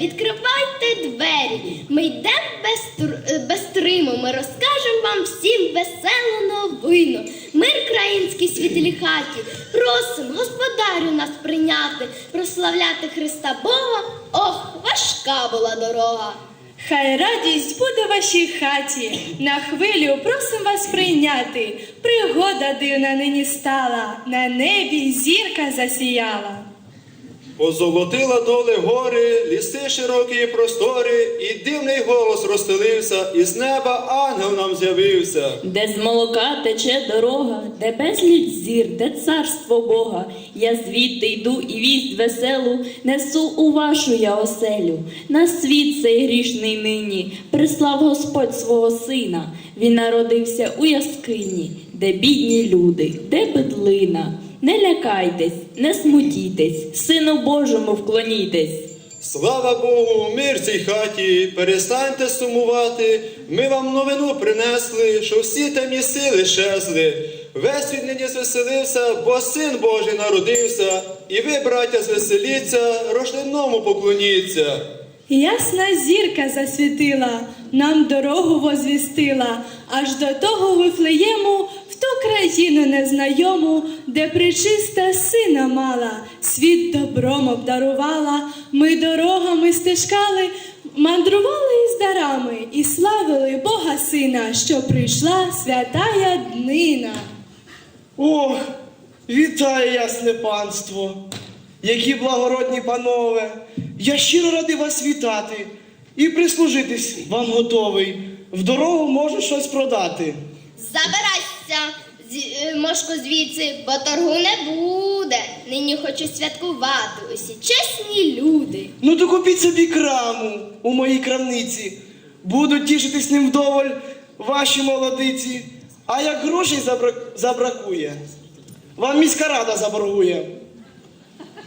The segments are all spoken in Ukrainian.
Відкривайте двері. Ми йдемо без, е, без триму, ми розкажемо вам всім веселу новину. Мир країнській світлій хаті. Просим господарю нас прийняти, прославляти Христа Бога. Ох, важка була дорога. Хай радість буде вашій хаті. На хвилю просим вас прийняти. Пригода дивна нині стала, на небі зірка засіяла. Позолотила доли гори, ліси широкі і простори, і дивний голос розстелився, і з неба ангел нам з'явився. Де з молока тече дорога, де безліч зір, де царство Бога. Я звідти йду і вість веселу несу у вашу я оселю. На світ цей грішний нині прислав Господь свого сина. Він народився у яскині, де бідні люди, де бедлина. Не лякайтесь, не смутітесь, Сину Божому вклонітесь. Слава Богу, мир цій хаті, перестаньте сумувати. Ми вам новину принесли, що всі темні сили щезли. Весь світ нині звеселився, бо син Божий народився. І ви, браття, звеселіться, рожденому поклоніться. Ясна зірка засвітила, нам дорогу возвістила, аж до того вифлеєму, ту країну незнайому, де причиста сина мала, світ добром обдарувала, ми дорогами стежкали, мандрували із дарами і славили Бога Сина, що прийшла святая днина. Ох, вітаю ясне панство, які благородні панове. Я щиро радий вас вітати і прислужитись вам готовий. В дорогу можу щось продати. Забирайся, мошко, звідси, бо торгу не буде. Нині хочу святкувати усі чесні люди. Ну то купіть собі краму у моїй крамниці. Будуть тішитись ним вдоволь ваші молодиці. А як грошей забра- забракує, вам міська рада заборгує.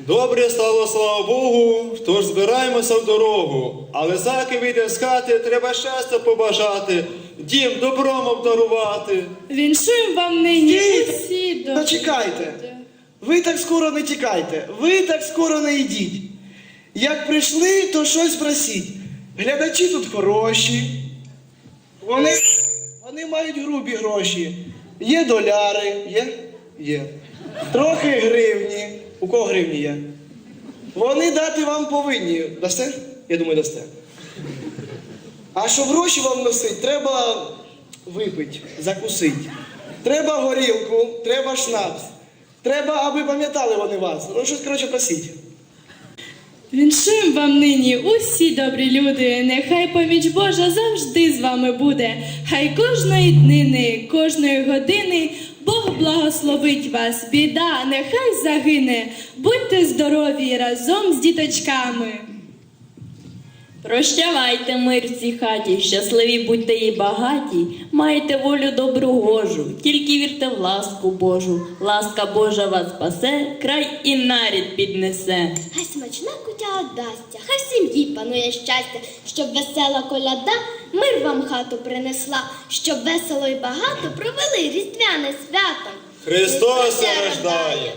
Добре стало, слава Богу, тож збираємося в дорогу. Але заки вийдемо з хати, треба щастя побажати, дім добром обдарувати. Віншуємо вам нині Стійте! усі до. Та чекайте. Ви так скоро не тікайте, ви так скоро не йдіть. Як прийшли, то щось просіть. Глядачі тут хороші. Вони, вони мають грубі гроші. Є доляри, є? Є. Трохи гривні. У кого гривні є? Вони дати вам повинні. Дасте? Я думаю, дасте. А щоб гроші вам носить, треба випити, закусити. Треба горілку, треба шнапс. Треба, аби пам'ятали вони вас. Ну, щось, коротше, просіть. Віншуємо вам нині усі добрі люди, нехай поміч Божа завжди з вами буде. Хай кожної днини, кожної години Бог благословить вас, біда, нехай загине. Будьте здорові разом з діточками. Прощавайте мир в цій хаті, щасливі будьте і багаті, маєте волю добру гожу, тільки вірте в ласку Божу. Ласка Божа вас спасе, край і нарід піднесе. Хай смачна кутя одасться, хай в сім'ї панує щастя, щоб весела коляда мир вам хату принесла, щоб весело і багато провели різдвяне свято. Христос рождає,